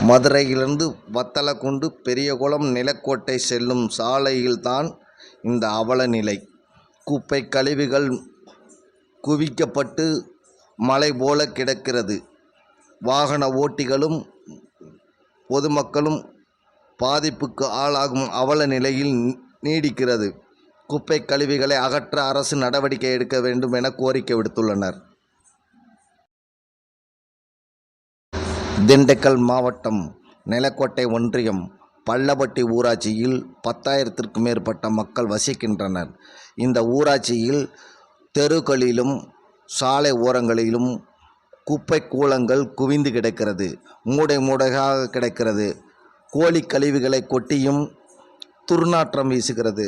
மதுரையிலிருந்து வத்தலக்குண்டு பெரியகுளம் நிலக்கோட்டை செல்லும் சாலையில்தான் இந்த அவல நிலை. குப்பை கழிவுகள் குவிக்கப்பட்டு மலை போல கிடக்கிறது. வாகன ஓட்டிகளும் பொதுமக்களும் பாதிப்புக்கு ஆளாகும் அவல நிலையில் நீடிக்கிறது. குப்பை கழிவுகளை அகற்ற அரசு நடவடிக்கை எடுக்க வேண்டும் என கோரிக்கை விடுத்துள்ளனர். திண்டுக்கல் மாவட்டம் நிலக்கோட்டை ஒன்றியம் பள்ளப்பட்டி ஊராட்சியில் பத்தாயிரத்திற்கும் மேற்பட்ட மக்கள் வசிக்கின்றனர். இந்த ஊராட்சியில் தெருக்களிலும் சாலை ஓரங்களிலும் குப்பை கூலங்கள் குவிந்து கிடக்கிறது. மூடை மூடையாக கிடக்கிறது. கோழி கழிவுகளை கொட்டியும் துர்நாற்றம் வீசுகிறது.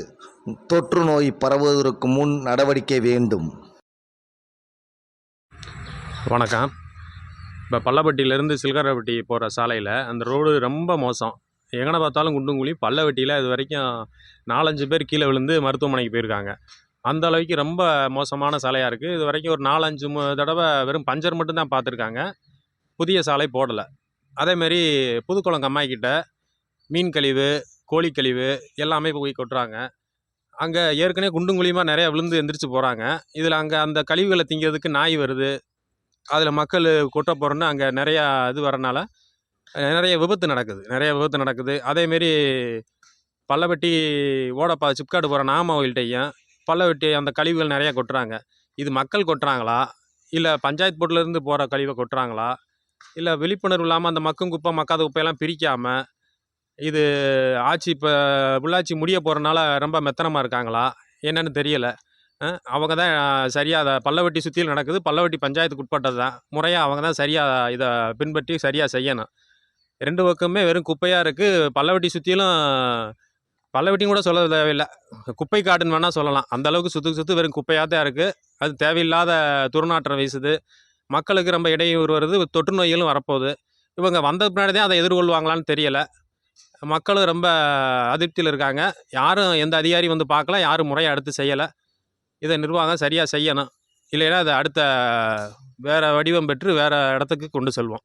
தொற்று நோய் பரவுவதற்கு முன் நடவடிக்கை வேண்டும். வணக்கம். இப்போ பள்ளப்பட்டியிலேருந்து சில்காரப்பட்டி போகிற சாலையில் அந்த ரோடு ரொம்ப மோசம். எங்கன பார்த்தாலும் குண்டும் குழி பல்லவட்டியில் இது வரைக்கும் நாலஞ்சு பேர் கீழே விழுந்து மருத்துவமனைக்கு போயிருக்காங்க. அந்த அளவுக்கு ரொம்ப மோசமான சாலையாக இருக்குது இது வரைக்கும் ஒரு நாலஞ்சு மு தடவை வெறும் பஞ்சர் மட்டும்தான் பார்த்துருக்காங்க. புதிய சாலை போடலை. அதேமாரி புதுக்குளம் கம்மாய்க்கிட்ட மீன் கழிவு கோழி கழிவு எல்லாமே போய் கொட்டுறாங்க. அங்கே ஏற்கனவே குண்டும் குழியுமாக நிறையா விழுந்து எந்திரிச்சு போகிறாங்க இதில் அங்கே அந்த கழிவுகளை திங்கிறதுக்கு நாய் வருது. அதில் மக்கள் கொட்ட போகிறோன்னா அங்கே நிறையா இது வரனால நிறைய விபத்து நடக்குது. நிறைய விபத்து நடக்குது. அதேமாரி பல்லவெட்டி ஓடப்பா சிப்காடு போகிற நாமவல்கிட்டையும் பல்லவெட்டி அந்த கழிவுகள் நிறையா கொட்டுறாங்க. இது மக்கள் கொட்டுறாங்களா? இல்லை பஞ்சாயத்து போர்ட்லேருந்து போகிற கழிவை கொட்டுறாங்களா? இல்லை விழிப்புணர்வு இல்லாமல் அந்த மக்கும் குப்பை மக்காத குப்பையெல்லாம் பிரிக்காமல் இது ஆட்சி இப்போ உள்ளாட்சி முடிய போகிறனால ரொம்ப மெத்தனமாக இருக்காங்களா? என்னன்னு தெரியலை. அவங்க தான் சரியாக அதை பல்லவட்டி சுற்றிலும் நடக்குது. பல்லவட்டி பஞ்சாயத்துக்கு உட்பட்டது தான் முறையாக அவங்க தான் சரியாக இதை பின்பற்றி சரியாக செய்யணும். ரெண்டு பக்கமே வெறும் குப்பையாக இருக்குது பல்லவட்டி சுற்றிலும் பல்லவட்டியும் கூட சொல்ல தேவையில்லை. குப்பை காடுன்னு வேணால் சொல்லலாம். அந்தளவுக்கு சுற்று சுற்று வெறும் குப்பையாக தான் இருக்குது அது தேவையில்லாத துர்நாற்றம் வீசுது. மக்களுக்கு ரொம்ப இடையூறு வருது. தொற்று நோய்களும் வரப்போகுது. இவங்க வந்த பின்னாடி தான் அதை எதிர்கொள்வாங்களான்னு தெரியலை. மக்களும் ரொம்ப அதிருப்தியில் இருக்காங்க. யாரும் எந்த அதிகாரி வந்து பார்க்கல. யாரும் முறையாக அடுத்து செய்யலை. இதை நிர்வாகம் சரியாக செய்யணும். இல்லைன்னா அதை அடுத்த வேறு வடிவம் பெற்று வேறு இடத்துக்கு கொண்டு செல்வோம்.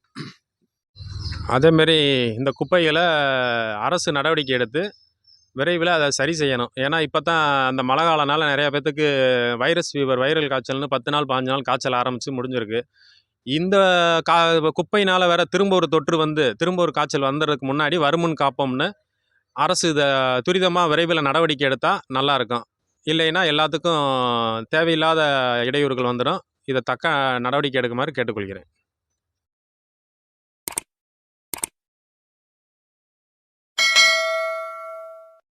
அதேமாரி இந்த குப்பைகளை அரசு நடவடிக்கை எடுத்து விரைவில் அதை சரி செய்யணும். ஏன்னா இப்போ தான் அந்த மழை காலனால் நிறையா பேர்த்துக்கு வைரஸ் ஃபீவர் வைரல் காய்ச்சல்னு பத்து நாள் பாஞ்சு நாள் காய்ச்சல் ஆரம்பித்து முடிஞ்சிருக்கு. இந்த கா குப்பையினால் வேற திரும்ப ஒரு தொற்று வந்து திரும்ப ஒரு காய்ச்சல் வந்துடுறதுக்கு முன்னாடி வருமுன் காப்போம்னு அரசு இதை துரிதமாக விரைவில் நடவடிக்கை எடுத்தால் நல்லாயிருக்கும் இல்லைன்னா எல்லாத்துக்கும் தேவையில்லாத இடையூறுகள் வந்துடும் இதை தக்க நடவடிக்கை எடுக்குமாறு கேட்டுக்கொள்கிறேன்.